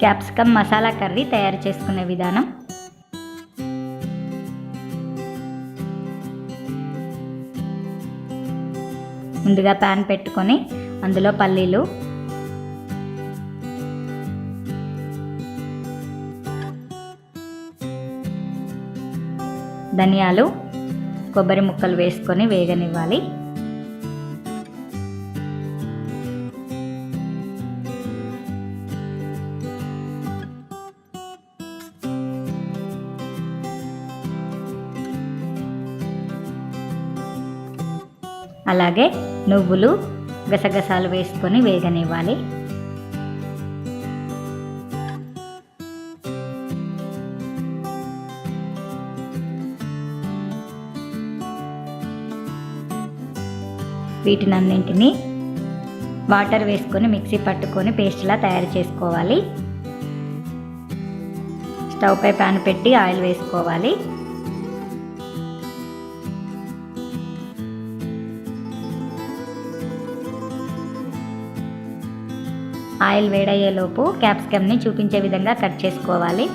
Capsicum masala curry తయారు చేసుకునే విధానం. ముందుగా ప్యాన్ పెట్టుకొని అందులో పల్లీలు. ధనియాలు కొబ్బరి ముక్కలు వేసుకొని వేగనివ్వాలి. అలాగే నువ్వులు గసగసాలు వేసుకొని వేగనివ్వాలి. వీటినన్నింటినీ వాటర్ వేసుకొని మిక్సీ పట్టుకొని పేస్ట్లా తయారు చేసుకోవాలి. స్టవ్ పై ప్యాన్ పెట్టి ఆయిల్ వేసుకోవాలి. ఆయిల్ వేడయ్యేలోపు క్యాప్సికమ్ని చూపించే విధంగా కట్ చేసుకోవాలి.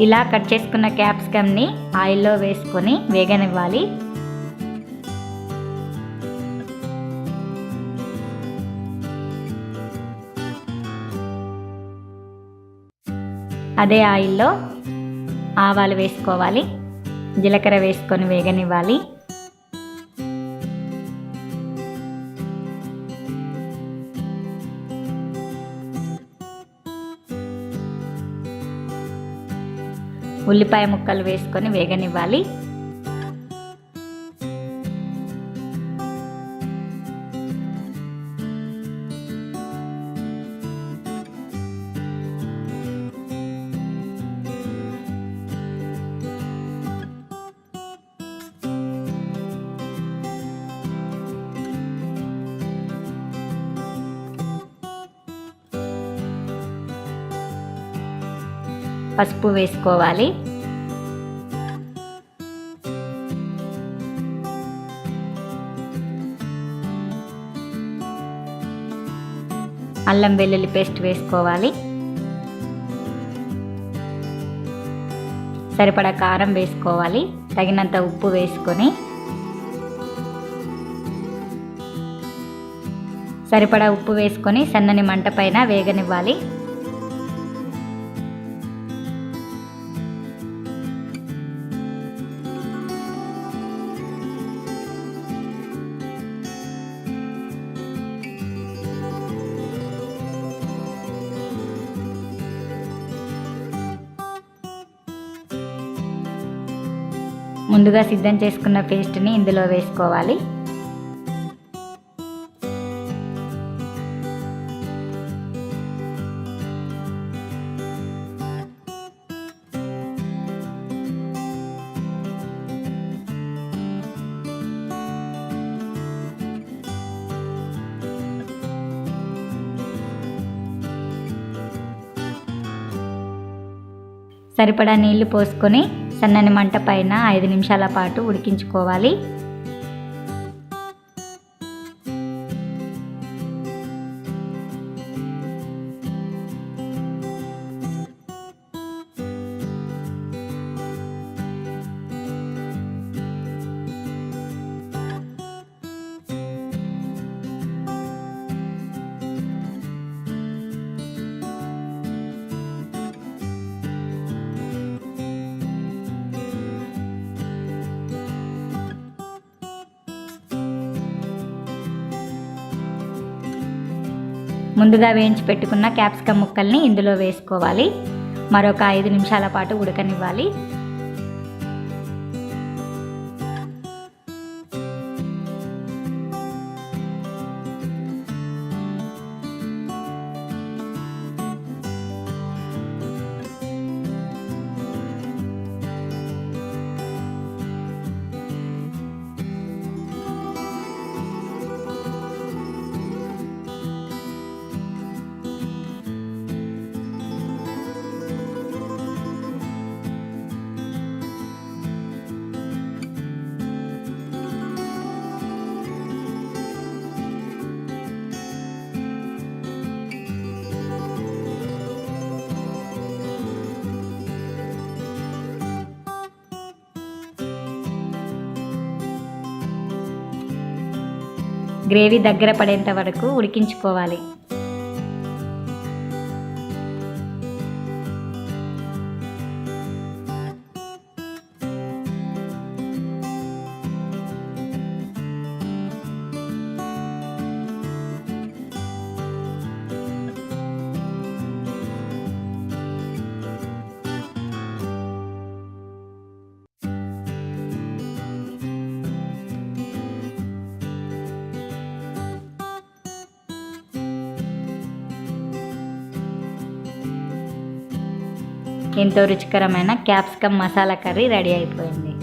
ఇలా కట్ చేసుకున్న క్యాప్సికమ్ని ఆయిల్లో వేసుకొని వేగనివ్వాలి. అదే ఆయిల్లో ఆవాలు వేసుకోవాలి. జీలకర్ర వేసుకొని వేగనివ్వాలి. ఉల్లిపాయ ముక్కలు వేసుకొని వేగనివ్వాలి. పసుపు వేసుకోవాలి. అల్లం వెల్లుల్లి పేస్ట్ వేసుకోవాలి. సరిపడా కారం వేసుకోవాలి. తగినంత ఉప్పు వేసుకొని. సరిపడా ఉప్పు వేసుకొని సన్నని మంట పైన వేగనివ్వాలి. ముందుగా సిద్ధం చేసుకున్న పేస్ట్ని ఇందులో వేసుకోవాలి. సరిపడా నీళ్ళు పోసుకొని సన్నని మంట పైన ఐదు నిమిషాల పాటు ఉడికించుకోవాలి. ముందుగా వేయించి పెట్టుకున్న క్యాప్సికమ్ ముక్కల్ని ఇందులో వేసుకోవాలి. మరొక ఐదు నిమిషాల పాటు ఉడకనివ్వాలి. గ్రేవీ దగ్గర పడేంత వరకు ఉడికించుకోవాలి. ఎంతో రుచికరమైన క్యాప్సికమ్ మసాలా కర్రీ రెడీ అయిపోయింది.